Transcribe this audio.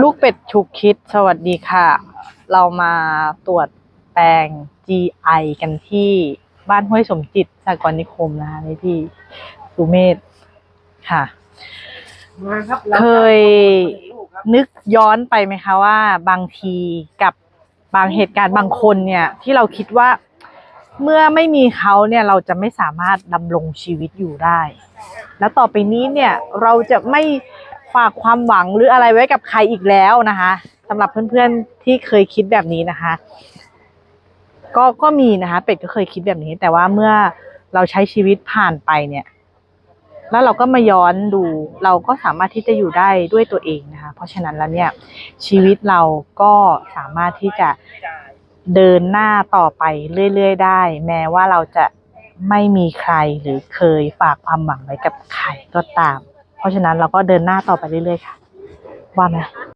ลูกเป็ดฉุกคิดสวัสดีค่ะ เรามาตรวจแปลง GI กันที่บ้านห้วยสมจิตสากรนิคมนะคะในที่สุเมธค่ะ เคยนึกย้อนไปไหมคะว่า บางทีกับบางเหตุการณ์บางคนเนี่ย ที่เราคิดว่าเมื่อไม่มีเขาเนี่ยเราจะไม่สามารถดำรงชีวิตอยู่ได้ แล้วต่อไปนี้เนี่ยเราจะไม่ ฝากความหวังหรืออะไรไว้กับใครอีกแล้วนะคะสำหรับเพื่อนๆที่เคยคิดแบบนี้นะคะ ก็ก็มีนะคะเป็ดก็เคยคิดแบบนี้ แต่ว่าเมื่อเราใช้ชีวิตผ่านไปเนี่ย แล้วเราก็มาย้อนดู เราก็สามารถที่จะอยู่ได้ด้วยตัวเองนะคะ เพราะฉะนั้นแล้วเนี่ย ชีวิตเราก็สามารถที่จะเดินหน้าต่อไปเรื่อยๆได้ แม้ว่าเราจะไม่มีใครหรือเคยฝากความหวังไว้กับใครก็ตาม เพราะฉะนั้นเราก็เดินหน้าต่อไปเรื่อยๆค่ะ ว่าไหม